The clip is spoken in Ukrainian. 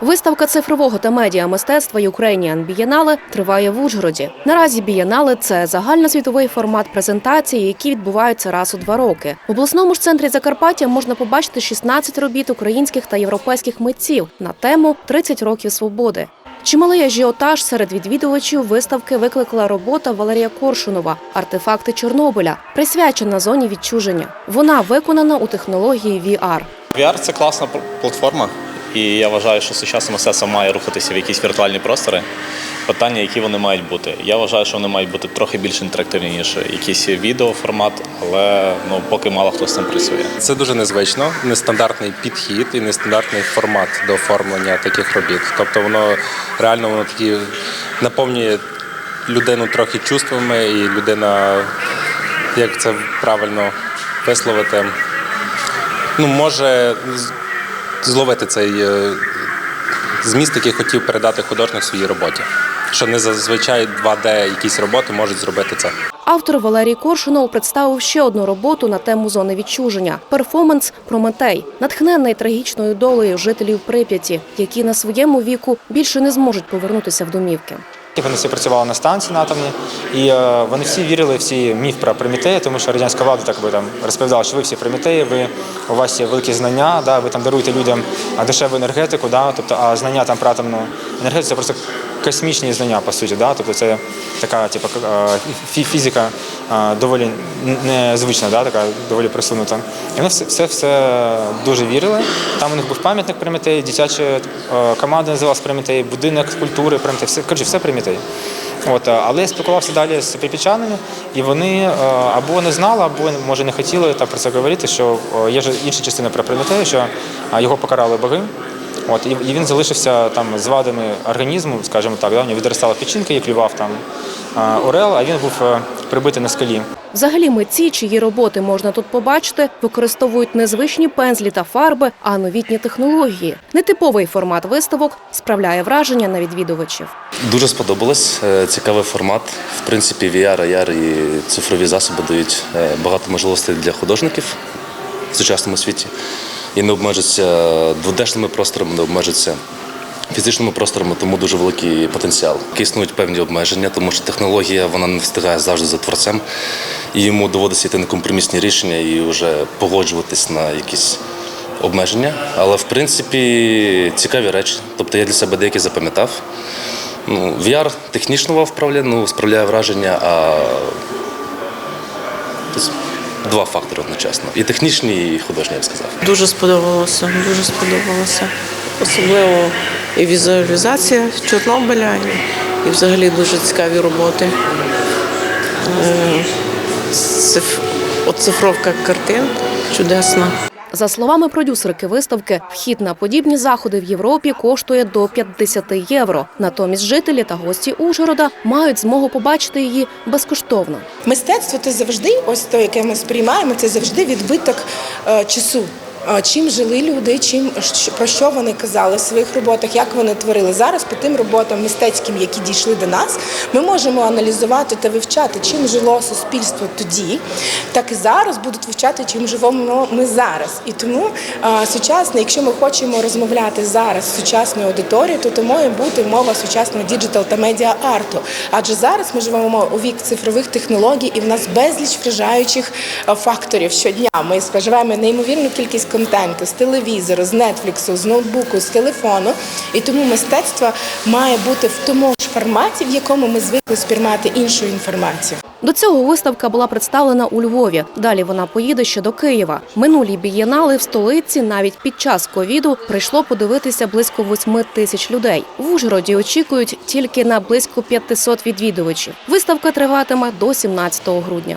Виставка цифрового та медіа мистецтва Ukrainian Бієнале триває в Ужгороді. Наразі бієнале це загальносвітовий формат презентації, які відбуваються раз у два роки. В обласному ж центрі Закарпаття можна побачити 16 робіт українських та європейських митців на тему «30 років свободи. Чималий ажіотаж серед відвідувачів виставки викликала робота Валерія Коршунова Артефакти Чорнобиля, присвячена зоні відчуження. Вона виконана у технології VR. VR – це класна платформа, і я вважаю, що сучасне мистецтво має рухатися в якісь віртуальні простори. Питання, які вони мають бути. Я вважаю, що вони мають бути трохи більш інтерактивні, ніж якийсь відеоформат, але ну поки мало хто з цим працює. Це дуже незвично, нестандартний підхід і нестандартний формат до оформлення таких робіт. Тобто воно реально воно такі наповнює людину трохи чувствами, і людина, як це правильно висловити, ну, може зловити цей е, зміст, який хотів передати художник в своїй роботі. Що не зазвичай 2D якісь роботи можуть зробити це. Автор Валерій Коршунов представив ще одну роботу на тему зони відчуження перформанс Прометей, натхнений трагічною долею жителів Прип'яті, які на своєму віку більше не зможуть повернутися в домівки. Вони всі працювали на станції на атомній, і е, вони всі вірили в ці міф про Прометея, тому що радянська влада так би там розповідала, що ви всі Прометеї, ви у вас є великі знання, да, ви там даруєте людям дешеву енергетику, да, тобто, а знання там про атомну енергетику це просто космічні знання, по суті. Да, тобто це така типу, е, фізика доволі незвична, да, така доволі просунута. І вони все, все, все дуже вірили. Там у них був пам'ятник Прометей, дитяча е, команда називалась Прометей, будинок культури Прометей, все, коротше, все Прометей. От, е, але я спілкувався далі з припічанами, і вони е, або не знали, або може не хотіли так про це говорити, що є ж інша частина про Прометея, що його покарали боги. От, і, він залишився там з вадами організму, скажімо так, да, у нього відростала печінка, і клював там орел, а він був прибитий на скалі. Взагалі митці, чиї роботи можна тут побачити, використовують не звичні пензлі та фарби, а новітні технології. Нетиповий формат виставок справляє враження на відвідувачів. Дуже сподобалось. Е, Цікавий формат. В принципі, VR, AR і цифрові засоби дають е, багато можливостей для художників в сучасному світі. І не обмежуються 2D-шними просторами, не обмежуються фізичними просторами, тому дуже великий потенціал. Існують певні обмеження, тому що технологія вона не встигає завжди за творцем, і йому доводиться йти на компромісні рішення і вже погоджуватись на якісь обмеження. Але в принципі цікаві речі. Тобто я для себе деякі запам'ятав. Ну, VR технічно вправляє, ну, справляє враження, а два фактори одночасно. І технічні, і художні, я б сказав. Дуже сподобалося, дуже сподобалося. Особливо і візуалізація Чорнобиля, і, взагалі дуже цікаві роботи. Е, Оцифровка картин чудесна. За словами продюсерки виставки, вхід на подібні заходи в Європі коштує до 50 євро. Натомість жителі та гості Ужгорода мають змогу побачити її безкоштовно. Мистецтво це завжди, ось то, яке ми сприймаємо, це завжди відбиток е, часу. Чим жили люди, чим про що вони казали в своїх роботах, як вони творили зараз по тим роботам мистецьким, які дійшли до нас, ми можемо аналізувати та вивчати, чим жило суспільство тоді, так і зараз будуть вивчати, чим живемо ми зараз. І тому сучасне, якщо ми хочемо розмовляти зараз з сучасною аудиторією, то то має бути мова сучасного діджитал та медіа арту. Адже зараз ми живемо у вік цифрових технологій, і в нас безліч вражаючих факторів щодня. Ми споживаємо неймовірну кількість контенту з телевізору, з нетфліксу, з ноутбуку, з телефону. І тому мистецтво має бути в тому ж форматі, в якому ми звикли сприймати іншу інформацію. До цього виставка була представлена у Львові. Далі вона поїде ще до Києва. Минулі бієнали в столиці навіть під час ковіду прийшло подивитися близько 8 тисяч людей. В Ужгороді очікують тільки на близько 500 відвідувачів. Виставка триватиме до 17 грудня.